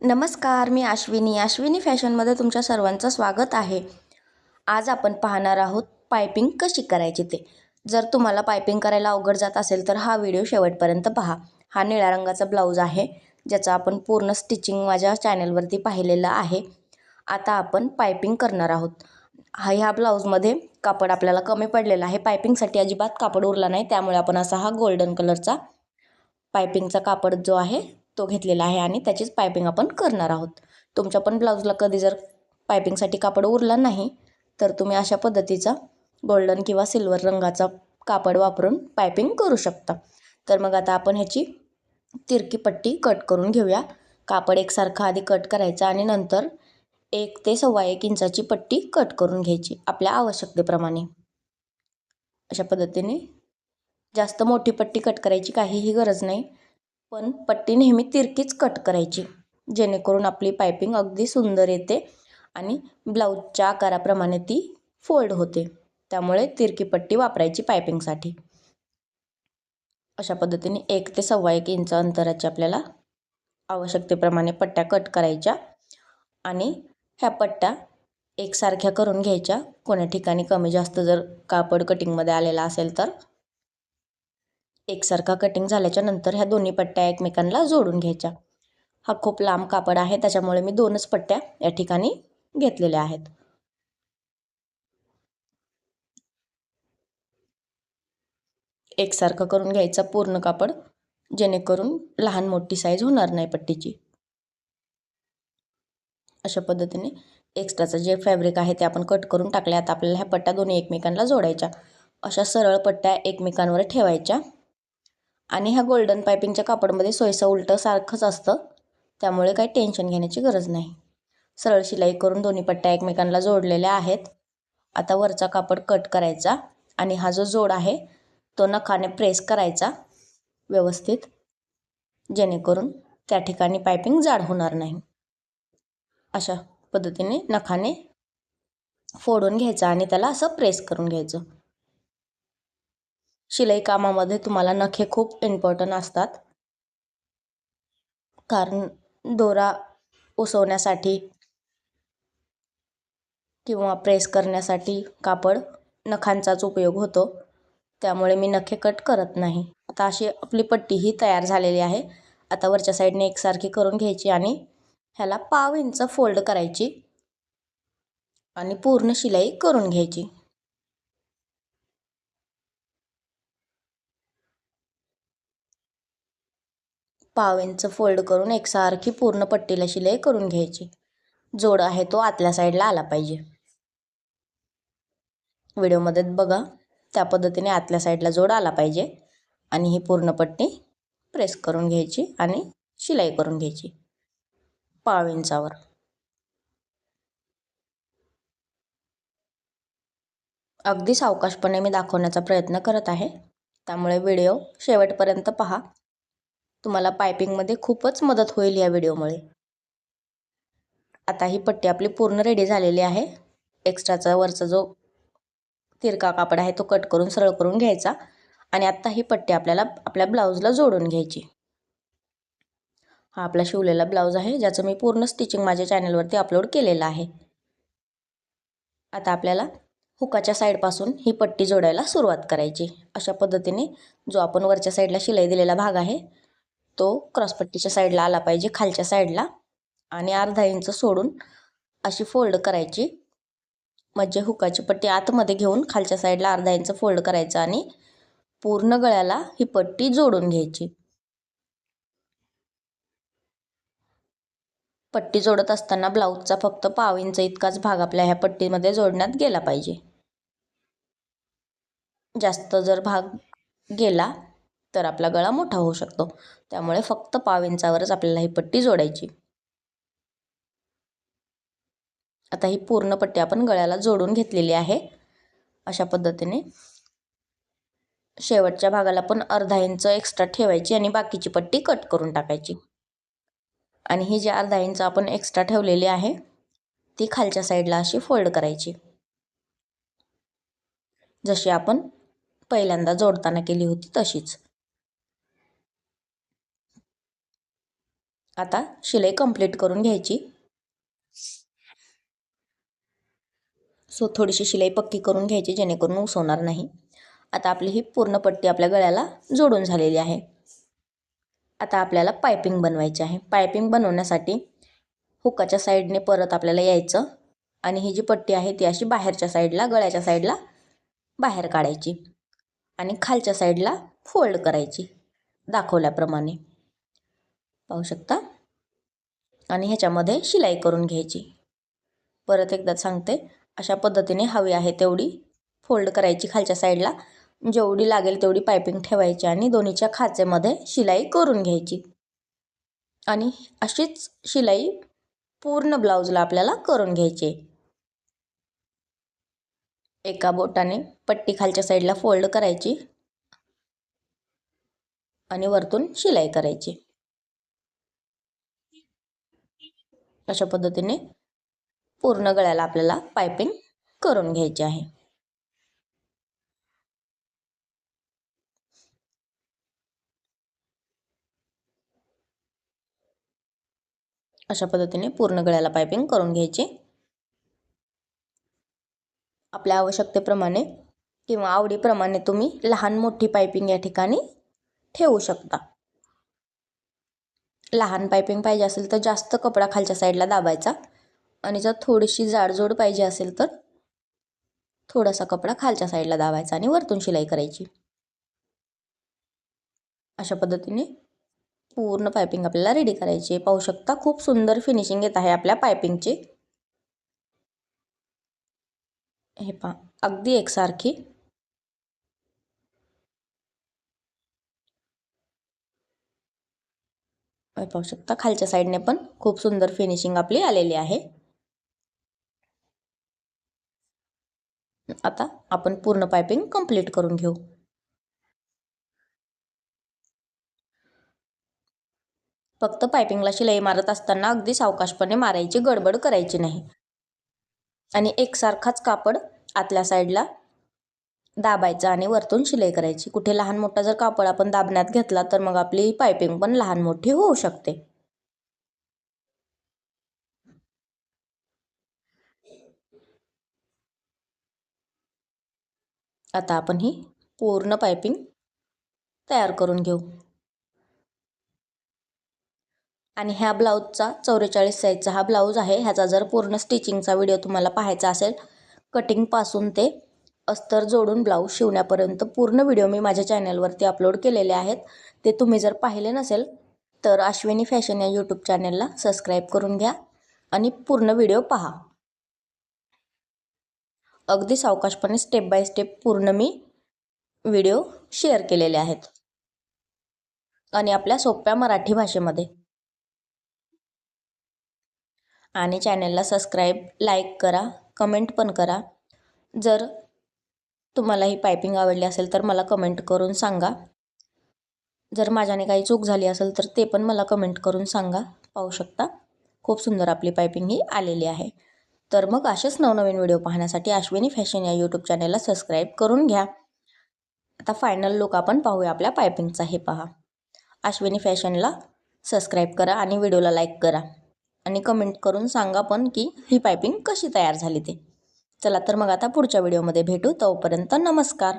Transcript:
नमस्कार मी अश्विनी. अश्विनी फॅशनमध्ये तुमच्या सर्वांचं स्वागत आहे. आज आपण पाहणार आहोत पायपिंग कशी करायची ते. जर तुम्हाला पायपिंग करायला अवघड जात असेल तर हा व्हिडिओ शेवटपर्यंत पहा. हा निळ्या रंगाचा ब्लाऊज आहे ज्याचं आपण पूर्ण स्टिचिंग माझ्या चॅनलवरती पाहिलेलं आहे. आता आपण पायपिंग करणार आहोत. हा ह्या ब्लाऊजमध्ये कापड आपल्याला कमी पडलेलं आहे. पायपिंगसाठी अजिबात कापड उरला नाही त्यामुळे आपण असा हा गोल्डन कलरचा पायपिंगचा कापड जो आहे तो घेतलेला आहे आणि त्याचीच पायपिंग आपण करणार आहोत. तुमच्या पण ब्लाऊजला कधी जर पायपिंगसाठी कापड उरला नाही तर तुम्ही अशा पद्धतीचा गोल्डन किंवा सिल्वर रंगाचा कापड वापरून पायपिंग करू शकता. तर मग आता आपण ह्याची तिरकी पट्टी कट करून घेऊया. कापड एकसारखं आधी कट करायचं आणि नंतर एक ते सव्वा एक इंचाची पट्टी कट करून घ्यायची आपल्या आवश्यकतेप्रमाणे. अशा पद्धतीने जास्त मोठी पट्टी कट करायची काहीही गरज नाही. पण पट्टी नेहमी तिरकीच कट करायची. जेणेकरून आपली पायपिंग अगदी सुंदर येते आणि ब्लाऊजच्या आकाराप्रमाणे ती फोल्ड होते. त्यामुळे तिरकी पट्टी वापरायची पायपिंगसाठी. अशा पद्धतीने एक ते सव्वा एक इंच अंतराच्या आपल्याला आवश्यकतेप्रमाणे पट्ट्या कट करायच्या आणि ह्या पट्ट्या एकसारख्या करून घ्यायच्या. कोण्या ठिकाणी कमी जास्त जर कापड कटिंगमध्ये आलेला असेल तर एकसारखा कटिंग झाल्याच्यानंतर ह्या दोन्ही पट्ट्या एकमेकांना जोडून घ्यायच्या. हा खूप लांब कापड आहे त्याच्यामुळे मी दोनच पट्ट्या या ठिकाणी घेतलेल्या आहेत. एकसारखं करून घ्यायचं पूर्ण कापड जेणेकरून लहान मोठी साईज होणार नाही पट्टीची. अशा पद्धतीने एक्स्ट्राचं जे फॅब्रिक आहे ते आपण कट करून टाकले. आता आपल्याला ह्या पट्ट्या दोन्ही एकमेकांना जोडायच्या. अशा सरळ पट्ट्या एकमेकांवर ठेवायच्या. आणि ह्या गोल्डन पायपिंगच्या कापडमध्ये सोयसा उलटं सारखंच असतं. त्यामुळे काही टेन्शन घेण्याची गरज नाही. सरळ शिलाई करून दोन्ही पट्ट्या एकमेकांना जोडलेल्या आहेत. आता वरचा कापड कट करायचा आणि हा जो जोड आहे तो नखाने प्रेस करायचा व्यवस्थित. जेणेकरून त्या ठिकाणी पायपिंग जाड होणार नाही. अशा पद्धतीने नखाने फोडून घ्यायचा आणि त्याला असं प्रेस करून घ्यायचं. शिलाई कामामध्ये तुम्हाला नखे खूप इम्पॉर्टंट असतात. कारण दोरा उसवण्यासाठी किंवा प्रेस करण्यासाठी कापड नखांचाच उपयोग होतो. त्यामुळे मी नखे कट करत नाही. आता अशी आपली पट्टी ही तयार झालेली आहे. आता वरच्या साईडने एकसारखी करून घ्यायची आणि ह्याला पाव इंच फोल्ड करायची आणि पूर्ण शिलाई करून घ्यायची. पाव इंच फोल्ड करून एकसारखी पूर्ण पट्टीला शिलाई करून घ्यायची. जोड आहे तो आतल्या साईडला आला पाहिजे. व्हिडिओमध्ये बघा त्या पद्धतीने आतल्या साईडला जोड आला पाहिजे आणि ही पूर्ण पट्टी प्रेस करून घ्यायची आणि शिलाई करून घ्यायची. पाव इंचावर अगदी सावकाशपणे मी दाखवण्याचा प्रयत्न करत आहे. त्यामुळे व्हिडिओ शेवटपर्यंत पहा. तुम्हाला पायपिंगमध्ये खूपच मदत होईल या व्हिडिओमुळे. आता ही पट्टी आपली पूर्ण रेडी झालेली आहे. एक्स्ट्राचा वरचा जो तिरका कापड आहे तो कट करून सरळ करून घ्यायचा आणि आत्ता ही पट्टी आपल्याला आपल्या ब्लाऊजला जोडून घ्यायची. हा आपला शिवलेला ब्लाऊज आहे ज्याचं मी पूर्ण स्टिचिंग माझ्या चॅनलवरती अपलोड केलेलं आहे. आता आपल्याला हुकाच्या साईडपासून ही पट्टी जोडायला सुरुवात करायची. अशा पद्धतीने जो आपण वरच्या साईडला शिलाई दिलेला भाग आहे तो क्रॉसपट्टीच्या साईडला आला पाहिजे खालच्या साईडला आणि अर्धा इंच सोडून अशी फोल्ड करायची. म्हणजे हुकाची पट्टी आतमध्ये घेऊन खालच्या साईडला अर्धा इंच फोल्ड करायचं आणि पूर्ण गळ्याला ही पट्टी जोडून घ्यायची. पट्टी जोडत असताना ब्लाऊजचा फक्त पाव इंच इतकाच भाग आपल्या ह्या पट्टीमध्ये जोडण्यात गेला पाहिजे. जास्त जर भाग गेला तर आपला गळा मोठा होऊ शकतो. त्यामुळे फक्त पाव इंचावरच आपल्याला ही पट्टी जोडायची. आता ही पूर्ण पट्टी आपण गळ्याला जोडून घेतलेली आहे. अशा पद्धतीने शेवटच्या भागाला पण अर्धा इंच एक्स्ट्रा ठेवायची आणि बाकीची पट्टी कट करून टाकायची. आणि ही जी अर्धा इंच आपण एक्स्ट्रा ठेवलेली आहे ती खालच्या साईडला अशी फोल्ड करायची. जशी आपण पहिल्यांदा जोडताना केली होती तशीच. आता शिलाई कंप्लीट करून घ्यायची. सो थोडीशी शिलाई पक्की करून घ्यायची जेणेकरून उसवणार नाही. आता आपली ही पूर्ण पट्टी आपल्या गळ्याला जोडून झालेली आहे. आता आपल्याला पायपिंग बनवायची आहे. पायपिंग बनवण्यासाठी हुकाच्या साईडने परत आपल्याला यायचं आणि ही जी पट्टी आहे ती अशी बाहेरच्या साईडला गळ्याच्या साईडला बाहेर काढायची आणि खालच्या साईडला फोल्ड करायची दाखवल्याप्रमाणे. पाहू शकता. आणि ह्याच्यामध्ये शिलाई करून घ्यायची. परत एकदा सांगते अशा पद्धतीने हवी आहे तेवढी फोल्ड करायची खालच्या साईडला. जेवढी लागेल तेवढी पायपिंग ठेवायची आणि दोन्हीच्या खाचेमध्ये शिलाई करून घ्यायची. आणि अशीच शिलाई पूर्ण ब्लाऊजला आपल्याला करून घ्यायची. एका बोटाने पट्टी खालच्या साईडला फोल्ड करायची. आणि वरतून शिलाई करायची. अशा पद्धतीने पूर्ण गळ्याला आपल्याला पायपिंग करून घ्यायची आहे. अशा पद्धतीने पूर्ण गळ्याला पायपिंग करून घ्यायची. आपल्या आवश्यकतेप्रमाणे किंवा आवडीप्रमाणे तुम्ही लहान मोठी पायपिंग या ठिकाणी ठेवू शकता. लहान पायपिंग पाहिजे असेल तर जास्त कपडा खालच्या साईडला दाबायचा. आणि जर थोडीशी जाडजोड पाहिजे असेल तर थोडासा कपडा खालच्या साईडला दाबायचा आणि वरतून शिलाई करायची. अशा पद्धतीने पूर्ण पायपिंग आपल्याला रेडी करायची. पाहू शकता खूप सुंदर फिनिशिंग येत आहे आपल्या पायपिंगची. हे पहा अगदी एकसारखी. पाहू शकता. खालच्या साईडने पण खूप सुंदर फिनिशिंग आपली आलेली आहे. आता आपण पूर्ण पायपिंग कंप्लीट करून घेऊ. फक्त पायपिंगला शिलाई मारत असताना अगदी सावकाशपणे मारायची गडबड करायची नाही. आणि एकसारखाच कापड आतल्या साईडला दाबायचा आणि वरतून शिलाई करायची. कुठे लहान मोठा जर कापड आपण दाबण्यात घेतला तर मग आपली पायपिंग पण लहान मोठी होऊ शकते. आता आपण ही पूर्ण पायपिंग तयार करून घेऊ. आणि ह्या ब्लाऊजचा चौवेचाळीस साईजचा हा ब्लाऊज आहे. ह्याचा जर पूर्ण स्टिचिंगचा व्हिडिओ तुम्हाला पाहायचा असेल कटिंगपासून ते अस्तर जोडून ब्लाऊज शिवण्यापर्यंत पूर्ण व्हिडिओ मी माझ्या चॅनलवरती अपलोड केलेले आहेत. ते तुम्ही जर पाहिले नसेल तर अश्विनी फॅशन या यूट्यूब चॅनलला सबस्क्राईब करून घ्या आणि पूर्ण व्हिडिओ पहा. अगदी सावकाशपणे स्टेप बाय स्टेप पूर्ण मी व्हिडिओ शेअर केलेले आहेत. आणि आपल्या सोप्या मराठी भाषेमध्ये. आणि चॅनलला सबस्क्राईब लाईक करा कमेंट पण करा. जर तुम्हाला ही पायपिंग आवडली असेल तर मला कमेंट करून सांगा. जर माझ्याने काही चूक झाली असेल तर ते पण मला कमेंट करून सांगा. पाहू शकता. खूप सुंदर आपली पायपिंग ही आलेली आहे. तर मग असेच नवनवीन व्हिडिओ पाहण्यासाठी अश्विनी फॅशन या यूट्यूब चॅनलला सबस्क्राईब करून घ्या. आता फायनल लुक आपण पाहूया आपल्या पायपिंगचा हे पहा. अश्विनी फॅशनला सबस्क्राईब करा आणि व्हिडिओला लाईक करा. आणि कमेंट करून सांगा पण की ही पायपिंग कशी तयार झाली ते. चला तर मग आता पुढच्या व्हिडिओमध्ये भेटू. तोपर्यंत नमस्कार.